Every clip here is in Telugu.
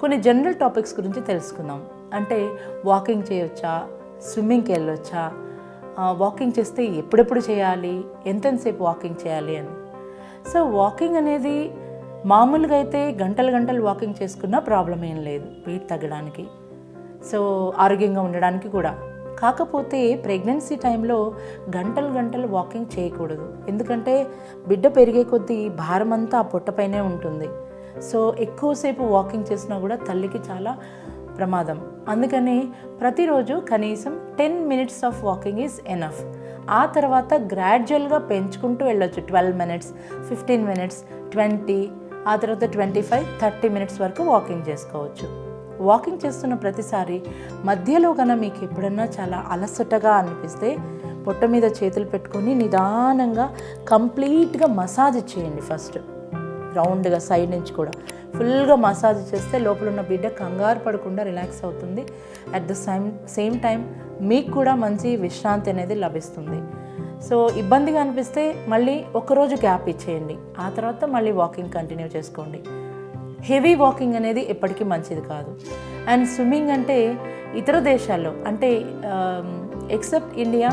కొన్ని జనరల్ టాపిక్స్ గురించి తెలుసుకుందాం. అంటే వాకింగ్ చేయొచ్చా? స్విమ్మింగ్కి వెళ్ళొచ్చా? వాకింగ్ చేస్తే ఎప్పుడెప్పుడు చేయాలి? ఎంతెంతసేపు వాకింగ్ చేయాలి అని. సో వాకింగ్ అనేది మామూలుగా అయితే గంటలు గంటలు వాకింగ్ చేసుకున్నా ప్రాబ్లం ఏం లేదు వెయిట్ తగ్గడానికి. సో ఆరోగ్యంగా ఉండడానికి కూడా. కాకపోతే ప్రెగ్నెన్సీ టైంలో గంటలు గంటలు వాకింగ్ చేయకూడదు. ఎందుకంటే బిడ్డ పెరిగే కొద్దీ భారం అంతా ఆ పొట్టపైనే ఉంటుంది. సో ఎక్కువసేపు వాకింగ్ చేసినా కూడా తల్లికి చాలా ప్రమాదం. అందుకని ప్రతిరోజు కనీసం ten minutes of walking is enough ఆ తర్వాత గ్రాడ్యువల్గా పెంచుకుంటూ వెళ్ళొచ్చు. Twelve minutes fifteen minutes twenty ఆ తర్వాత ట్వంటీ ఫైవ్ థర్టీ మినిట్స్ వరకు వాకింగ్ చేసుకోవచ్చు. వాకింగ్ చేస్తున్న ప్రతిసారి మధ్యలో కన్నా మీకు ఎప్పుడన్నా చాలా అలసటగా అనిపిస్తే పొట్ట మీద చేతులు పెట్టుకొని నిదానంగా కంప్లీట్గా మసాజ్ చేయండి ఫస్ట్ రౌండ్గా సైడ్ నుంచి కూడా. ఫుల్గా మసాజ్ చేస్తే లోపల ఉన్న బిడ్డ కంగారు పడకుండా రిలాక్స్ అవుతుంది. At the same same time మీకు కూడా మంచి విశ్రాంతి అనేది లభిస్తుంది. సో ఇబ్బందిగా అనిపిస్తే మళ్ళీ ఒకరోజు గ్యాప్ ఇచ్చేయండి. ఆ తర్వాత మళ్ళీ వాకింగ్ కంటిన్యూ చేసుకోండి. హెవీ వాకింగ్ అనేది ఎప్పటికీ మంచిది కాదు. అండ్ స్విమ్మింగ్ అంటే ఇతర దేశాల్లో అంటే ఎక్సెప్ట్ ఇండియా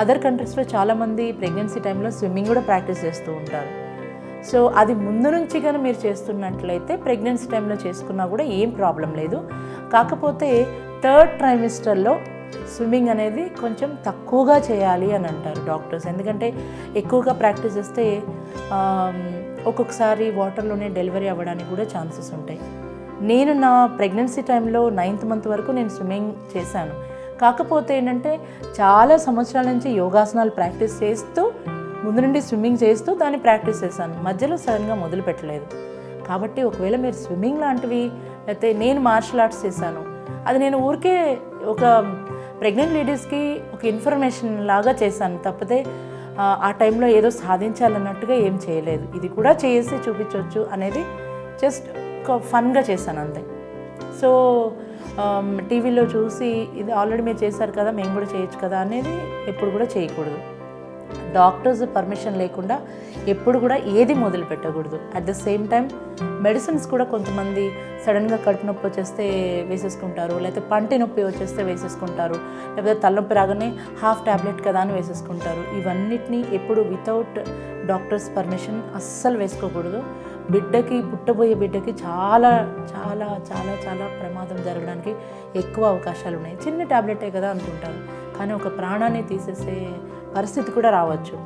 అదర్ కంట్రీస్లో చాలామంది ప్రెగ్నెన్సీ టైంలో స్విమ్మింగ్ కూడా ప్రాక్టీస్ చేస్తూ ఉంటారు. సో అది ముందు నుంచి కానీ మీరు చేస్తున్నట్లయితే ప్రెగ్నెన్సీ టైంలో చేసుకున్నా కూడా ఏం ప్రాబ్లం లేదు. కాకపోతే థర్డ్ ట్రైమిస్టర్లో స్విమ్మింగ్ అనేది కొంచెం తక్కువగా చేయాలి అని అంటారు డాక్టర్స్ ఎందుకంటే ఎక్కువగా ప్రాక్టీస్ చేస్తే ఒక్కొక్కసారి వాటర్లోనే డెలివరీ అవ్వడానికి కూడా ఛాన్సెస్ ఉంటాయి. నేను నా ప్రెగ్నెన్సీ టైంలో నైన్త్ మంత్ వరకు నేను స్విమ్మింగ్ చేశాను. కాకపోతే ఏంటంటే చాలా సంవత్సరాల నుంచి యోగాసనాలు ప్రాక్టీస్ చేస్తూ ముందు నుండి స్విమ్మింగ్ చేస్తూ దాన్ని ప్రాక్టీస్ చేశాను. మధ్యలో సడన్గా మొదలు పెట్టలేదు. కాబట్టి ఒకవేళ మీరు స్విమ్మింగ్ లాంటివి లేకపోతే నేను మార్షల్ ఆర్ట్స్ చేశాను. అది నేను ఊరికే ఒక ప్రెగ్నెంట్ లేడీస్కి ఒక ఇన్ఫర్మేషన్ లాగా చేశాను. తప్పితే ఆ, టైంలో ఏదో సాధించాలన్నట్టుగా ఏం చేయలేదు. ఇది కూడా చేసి చూపించవచ్చు అనేది జస్ట్ ఒక ఫన్గా చేశాను అంతే. సో టీవీలో చూసి ఇది ఆల్రెడీ మీరు చేశారు కదా మేము కూడా చేయొచ్చు కదా అనేది ఎప్పుడు కూడా చేయకూడదు. డాక్టర్స్ పర్మిషన్ లేకుండా ఎప్పుడు కూడా ఏది మొదలు పెట్టకూడదు. At the same time medicines కూడా కొంతమంది సడన్గా కడుపు నొప్పి వచ్చేస్తే వేసేసుకుంటారు లేకపోతే పంటి నొప్పి వచ్చేస్తే వేసేసుకుంటారు లేకపోతే తలనొప్పి రాగానే హాఫ్ ట్యాబ్లెట్ కదా అని వేసేసుకుంటారు. ఇవన్నిటినీ ఎప్పుడు వితౌట్ డాక్టర్స్ పర్మిషన్ అస్సలు వేసుకోకూడదు. బిడ్డకి పుట్టబోయే బిడ్డకి చాలా చాలా చాలా చాలా ప్రమాదం జరగడానికి ఎక్కువ అవకాశాలు ఉన్నాయి. చిన్న ట్యాబ్లెటే కదా అనుకుంటారు. కానీ ఒక ప్రాణాన్ని తీసేసే పరిస్థితి కూడా రావచ్చు.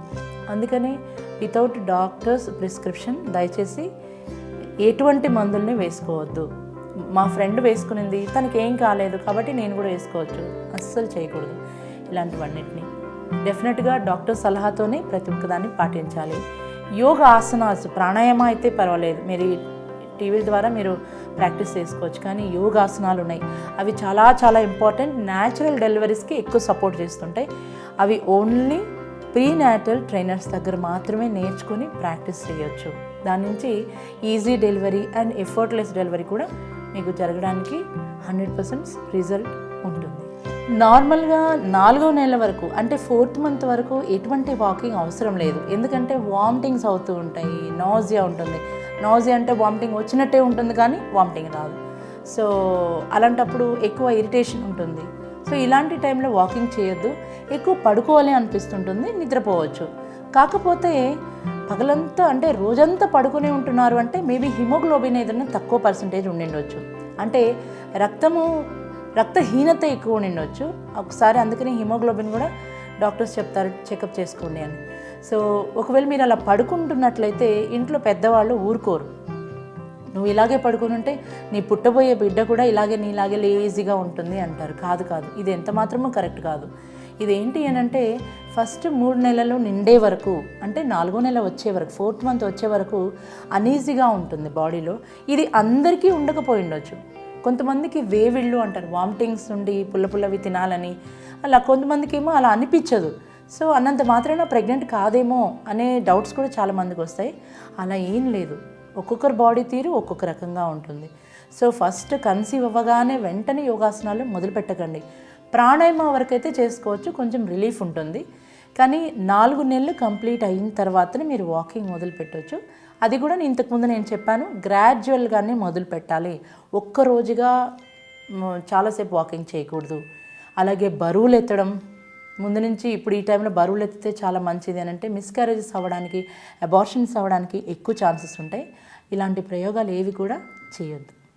అందుకని వితౌట్ డాక్టర్స్ ప్రిస్క్రిప్షన్ దయచేసి ఎటువంటి మందుల్ని వేసుకోవద్దు. మా ఫ్రెండ్ వేసుకునింది తనకి ఏం కాలేదు కాబట్టి నేను కూడా వేసుకోవచ్చు. అస్సలు చేయకూడదు ఇలాంటివన్నిటిని. డెఫినెట్గా డాక్టర్ సలహాతోనే ప్రతి ఒక్కదాన్ని పాటించాలి. యోగ ఆసనాస్ ప్రాణాయామ అయితే పర్వాలేదు. మీరు టీవీల ద్వారా మీరు ప్రాక్టీస్ చేసుకోవచ్చు. కానీ యోగాసనాలు ఉన్నాయి. అవి చాలా చాలా ఇంపార్టెంట్. న్యాచురల్ డెలివరీస్కి ఎక్కువ సపోర్ట్ చేస్తుంటాయి. అవి ఓన్లీ ప్రీ నాటల్ ట్రైనర్స్ దగ్గర మాత్రమే నేర్చుకొని ప్రాక్టీస్ చేయొచ్చు. దాని నుంచి easy delivery and effortless delivery కూడా మీకు జరగడానికి హండ్రెడ్ పర్సెంట్ రిజల్ట్ ఉంటుంది. నార్మల్గా నాలుగో నెల వరకు అంటే ఫోర్త్ మంత్ వరకు ఎటువంటి వాకింగ్ అవసరం లేదు. ఎందుకంటే వామిటింగ్స్ అవుతూ ఉంటాయి నాజియా ఉంటుంది. నాజియా అంటే వామిటింగ్ వచ్చినట్టే ఉంటుంది కానీ వామిటింగ్ రాదు. సో అలాంటప్పుడు ఎక్కువ ఇరిటేషన్ ఉంటుంది. సో ఇలాంటి టైంలో వాకింగ్ చేయొద్దు. ఎక్కువ పడుకోవాలి అనిపిస్తుంటుంది నిద్రపోవచ్చు. కాకపోతే పగలంతా అంటే రోజంతా పడుకునే ఉంటున్నారు అంటే మేబీ హిమోగ్లోబిన్ ఏదైనా తక్కువ పర్సంటేజ్ ఉండిండొచ్చు. అంటే రక్తము రక్తహీనత ఎక్కువ ఉండొచ్చు. ఒకసారి అందుకని హిమోగ్లోబిన్ కూడా డాక్టర్స్ చెప్తారు చెకప్ చేసుకోండి అని. సో ఒకవేళ మీరు అలా పడుకుంటున్నట్లయితే ఇంట్లో పెద్దవాళ్ళు ఊరుకోరు. నువ్వు ఇలాగే పడుకుని ఉంటే నీ పుట్టబోయే బిడ్డ కూడా ఇలాగే నీలాగే లేజీగా ఉంటుంది అంటారు. కాదు కాదు. ఇది ఎంత మాత్రమూ కరెక్ట్ కాదు. ఇదేంటి అని అంటే ఫస్ట్ మూడు నెలలు నిండే వరకు అంటే నాలుగో నెల వచ్చే వరకు ఫోర్త్ మంత్ వచ్చే వరకు అనీజీగా ఉంటుంది బాడీలో. ఇది అందరికీ ఉండకపోయి ఉండొచ్చు. కొంతమందికి వేవిళ్ళు అంటారు. వామిటింగ్స్ నుండి పుల్ల పుల్లవి తినాలని. అలా కొంతమందికి ఏమో అలా అనిపించదు. సో అన్నంత మాత్రాన ప్రెగ్నెంట్ కాదేమో అనే డౌట్స్ కూడా చాలా మందికి వస్తాయి. అలా ఏం లేదు. ఒక్కొక్కరు బాడీ తీరు ఒక్కొక్క రకంగా ఉంటుంది. సో ఫస్ట్ కన్సీవ్ అవ్వగానే వెంటనే యోగాసనాలు మొదలు పెట్టకండి. వరకైతే చేసుకోవచ్చు. కొంచెం రిలీఫ్ ఉంటుంది. కానీ నాలుగు నెలలు కంప్లీట్ అయిన తర్వాతనే మీరు వాకింగ్ మొదలు పెట్టవచ్చు అది కూడా నేను ఇంతకుముందు నేను చెప్పాను గ్రాడ్యువల్గానే మొదలు పెట్టాలి. ఒక్క రోజుగా చాలాసేపు వాకింగ్ చేయకూడదు. అలాగే బరువులు ఎత్తడం. ముందు నుంచి ఇప్పుడు ఈ టైంలో బరువులు ఎత్తితే చాలా మంచిది అని అంటే మిస్క్యారేజెస్ అవ్వడానికి అబార్షన్స్ అవ్వడానికి ఎక్కువ ఛాన్సెస్ ఉంటాయి. ఇలాంటి ప్రయోగాలు ఏవి కూడా చేయొద్దు.